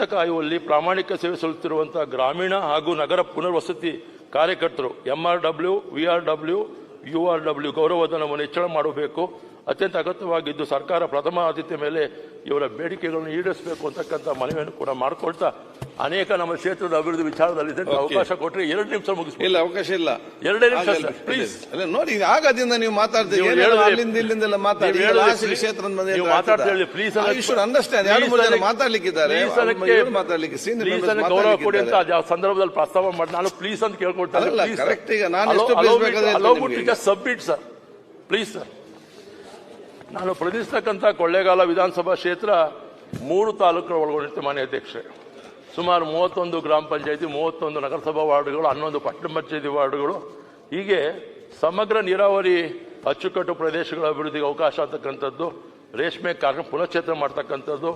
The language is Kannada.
ಕಾಯುವಲ್ಲಿ ಪ್ರಾಮಾಣಿಕ ಸೇವೆ ಸಲ್ಲಿಸುತ್ತಿರುವಂತಹ ಗ್ರಾಮೀಣ ಹಾಗೂ ನಗರ ಪುನರ್ವಸತಿ ಕಾರ್ಯಕರ್ತರು MR W V R W U R W ಗೌರವಧನವನ್ನು ಹೆಚ್ಚಳ ಮಾಡಬೇಕು. ಅತ್ಯಂತ ಅಗತ್ಯವಾಗಿದ್ದು ಸರ್ಕಾರ ಪ್ರಥಮ ಆದ್ಯತೆ ಮೇಲೆ ಇವರ ಬೇಡಿಕೆಗಳನ್ನು ಈಡೇರಿಸಬೇಕು ಅಂತಕ್ಕಂಥ ಮನವಿಯನ್ನು ಕೂಡ ಮಾಡಿಕೊಳ್ತಾ ಅನೇಕ ನಮ್ಮ ಕ್ಷೇತ್ರದ ಅಭಿವೃದ್ಧಿ ವಿಚಾರದಲ್ಲಿ ಇದಕ್ಕೆ ಅವಕಾಶ ಕೊಟ್ಟರೆ ಎರಡು ನಿಮಿಷ ಮುಗಿಸ್ಬೋದು. ಇಲ್ಲ ಅವಕಾಶ ಇಲ್ಲ. ಎರಡೇ ನಿಮಿಷ. Sir, please. ಅಲ್ಲ ನೋಡಿ ಆಗದಿಂದ ನೀವು ಮಾತಾಡ್ತೀವಿ ನೀವು ಅಲ್ಲಿಂದ ಇಲ್ಲಿಂದೆಲ್ಲ ಮಾತಾಡಿ ನೀವು ಮಾತಾಡ್ತಾ? ಹೇಳಿ, please ಆ, ಅಲ್ಲ- you should understand. ಎರಡು ಮೂರು ಜನ please ಮಾತಾಡ್ಲಿಕ್ಕಿದ್ದಾರೆ? please ಅವ್ರು ಅದಕ್ಕೆ- ಇವ್ರು ಮಾತಾಡ್ಲಿಕ್ಕೆ senior please members ಅದಕ್ಕೆ ಗೌರವ ಕೊಡಿ ಅಂತ ಮಾತಾಡ್ಲಿಕ್ಕಿದ್ದಾರೆ. ಅದು ಯಾವ ಸಂದರ್ಭದಲ್ಲಿ ಪ್ರಸ್ತಾವ ಮಾಡಿ ನಾನು ಪ್ಲೀಸ್ ಅಂತ ಕೇಳ್ಕೊಳ್ತೇನೆ ಅಲ್ಲ, correct ಈಗ ನಾನು ಎಷ್ಟು place ಬೇಕಾದ್ರೆ ಅಲೋ ಹೇಳ್ತೇನೆ ಬಿಟ್ಟು ನಿಮ್ಗೆ. ಸಬ್ಮಿಟ್ ಸರ್ ಪ್ಲೀಸ್ ಸರ್ ನಾನು ಪ್ರತಿಸ್ತಕ್ಕಂಥ ಕೊಳ್ಳೇಗಾಲ ವಿಧಾನಸಭಾ ಕ್ಷೇತ್ರ ಮೂರು ತಾಲೂಕು ಒಳಗೊಂಡಿರುತ್ತೆ ಮಾನ್ಯ ಅಧ್ಯಕ್ಷರೇ. ಸುಮಾರು ಮೂವತ್ತೊಂದು ಗ್ರಾಮ ಪಂಚಾಯತಿ, ಮೂವತ್ತೊಂದು ನಗರಸಭಾ ವಾರ್ಡ್ಗಳು, ಹನ್ನೊಂದು ಪಟ್ಟಣ ಪಂಚಾಯತಿ ವಾರ್ಡ್ಗಳು. ಹೀಗೆ ಸಮಗ್ರ ನೀರಾವರಿ ಅಚ್ಚುಕಟ್ಟು ಪ್ರದೇಶಗಳ ಅಭಿವೃದ್ಧಿಗೆ ಅವಕಾಶ ಆಗ್ತಕ್ಕಂಥದ್ದು ರೇಷ್ಮೆ ಕಾರ್ಯ ಪುನಶ್ಚೇತನ ಮಾಡ್ತಕ್ಕಂಥದ್ದು